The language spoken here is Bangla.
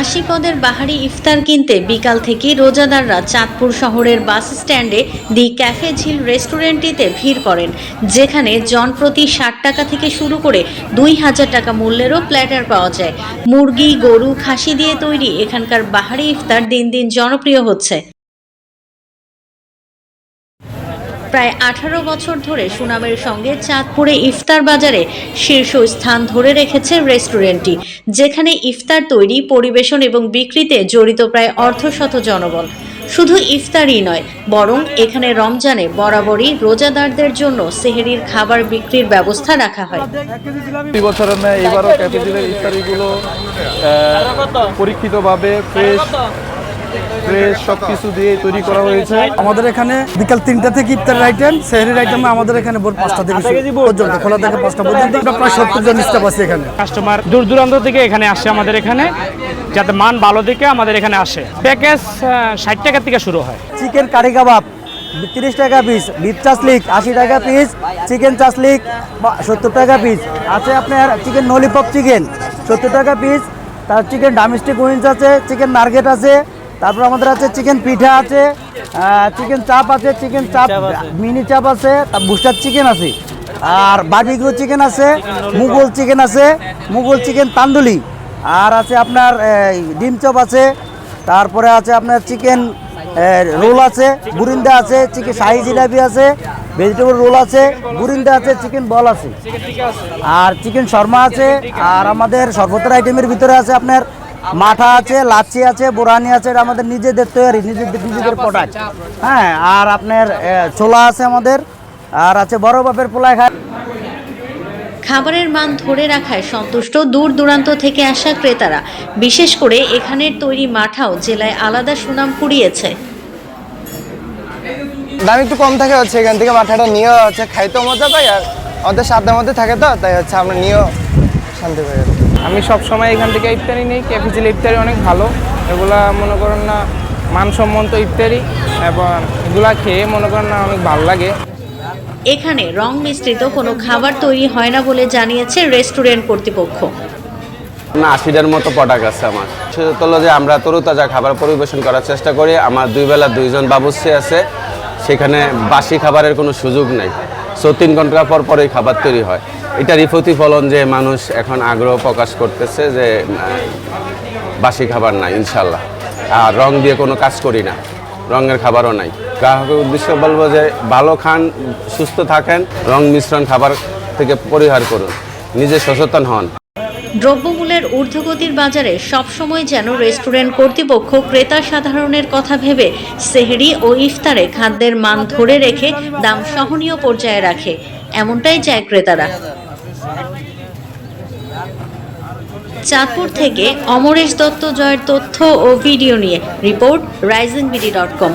আশি পদের বাহারি ইফতার কিনতে বিকাল থেকে রোজাদাররা চাঁদপুর শহরের বাস স্ট্যান্ডে দি ক্যাফে ঝিল রেস্টুরেন্টটিতে ভিড় করেন, যেখানে জনপ্রতি ষাট টাকা থেকে শুরু করে দুই হাজার টাকা মূল্যেরও প্ল্যাটার পাওয়া যায়। মুরগি, গরু, খাসি দিয়ে তৈরি এখানকার বাহারি ইফতার দিন দিন জনপ্রিয় হচ্ছে। প্রায় আঠারো বছর ধরে সুনামের সঙ্গে চাঁদপুরে ইফতার বাজারে শীর্ষ স্থান ধরে রেখেছে রেস্টুরেন্টটি, যেখানে ইফতার তৈরি, পরিবেশন এবং বিক্রিতে জড়িত প্রায় অর্ধশত জনবল শুধু ইফতারই নয়, বরং এখানে রমজানে বরাবরই রোজাদারদের জন্য সেহেরির খাবার বিক্রির ব্যবস্থা রাখা হয়। বছরের ন্যায় এবারও ক্যাপিটালের ইফতারিগুলো পরীক্ষিতভাবে ফ্রেশ ফ্রেশ সব কিছু দিয়ে তৈরি করা হয়েছে। আমাদের এখানে বিকাল তিনটা থেকে ইফতারের আইটেম সেহরির আইটেম আমাদের এখানে ভোর পাঁচটা থেকে পর্যন্ত খোলা থেকে পাঁচটা পর্যন্ত প্রায় সত্তর জন স্টাফ আছে এখানে। কাস্টমার দূর দূরান্ত থেকে এখানে আসে আমাদের এখানে যাতে মান ভালো দিকে আমাদের এখানে আসে। প্যাকেজ ষাট টাকা থেকে শুরু হয়। চিকেন কারি কাবাব তিরিশ টাকা পিস বিফ চাসলিক আশি টাকা পিস চিকেন চাসলিক সত্তর টাকা পিস আছে আপনার চিকেন নলিপপ চিকেন সত্তর টাকা পিস তার চিকেন ডামিস্টিক উইন্স আছে চিকেন নার্গেট আছে। তারপর আমাদের আছে চিকেন পিঠা আছে চিকেন চাপ আছে চিকেন চাপ মিনি চাপ আছে বুস্টার চিকেন আছে। আর বার্বিকিউ চিকেন আছে মুগল চিকেন আছে মুগল চিকেন তান্দুলি। আর আছে আপনার ডিম চপ আছে তারপরে আছে আপনার চিকেন রোল আছে বুরিন্দা আছে চিকেন শাহি জিলাপি আছে ভেজিটেবল রোল আছে বুরিন্দা আছে চিকেন বল আছে। আর চিকেন শর্মা আছে আর আমাদের সর্বত্র আইটেমের ভিতরে আছে আপনার মাঠা আছে লাচ্ছি আছে বোরানি আছে এটা আমাদের নিজেদের তৈরি নিজেদের নিজেদের প্রোডাক্ট হ্যাঁ আর আপনার ছোলা আছে আমাদের আর আছে বড় বাপের পোলায় খায়। খাবারের মান ধরে রাখায় সন্তুষ্ট দূর দূরান্ত থেকে আসা ক্রেতারা। বিশেষ করে এখানের তৈরি মাঠাও জেলায় আলাদা সুনাম কুড়িয়েছে। দাম একটু কম থাকে হচ্ছে এখান থেকে মাথাটা নিয়েও হচ্ছে খাইতেও মজা পাই আর আমাদের সাধ্যের মধ্যে থাকে তো তাই হচ্ছে আমরা নিয়েও শান্তি পাই আর কি। আমি সব সময় এখান থেকে ইফতারি নিই। ক্যাপিচিল ইফতারি অনেক ভালো। এগুলা মনে করেন না মানসম্মত ইফতারি এবং এগুলা খেয়ে মনে করেন না অনেক ভালো লাগে। এখানে রং মিশ্রিত কোনো খাবার তৈরি হয় না বলে জানিয়েছে রেস্টুরেন্ট কর্তৃপক্ষ। না আশিটার মতো প্রোডাক্ট আছে আমার। সেটা হলো যে আমরা তরুতাজা খাবার পরিবেশন করার চেষ্টা করি। আমার দুই বেলা দুইজন বাবুর্চি আছে। সেখানে বাসি খাবারের কোনো সুযোগ নেই। সো তিন ঘণ্টা পর পরই খাবার তৈরি হয়। এটারই প্রতিফলন যে মানুষ এখন আগ্রহ প্রকাশ করতেছে যে বাসি খাবার নাই, ইনশাল্লাহ। আর রং দিয়ে কোনো কাজ করি না, রঙের খাবারও নাই। গ্রাহকের উদ্দেশ্য বলব যে, ভালো খান, সুস্থ থাকেন, রং মিশ্রণ খাবার থেকে পরিহার করুন, নিজে সচেতন হন। দ্রব্যমূল্যের ঊর্ধ্বগতির বাজারে সবসময় যেন রেস্টুরেন্ট কর্তৃপক্ষ ক্রেতা সাধারণের কথা ভেবে সেহরি ও ইফতারে খাদ্যের মান ধরে রেখে দাম সহনীয় পর্যায়ে রাখে, এমনটাই চায় ক্রেতারা। চাঁদপুর থেকে অমরেশ দত্ত জয়ের তথ্য ও ভিডিও নিয়ে report Rising BD dot com.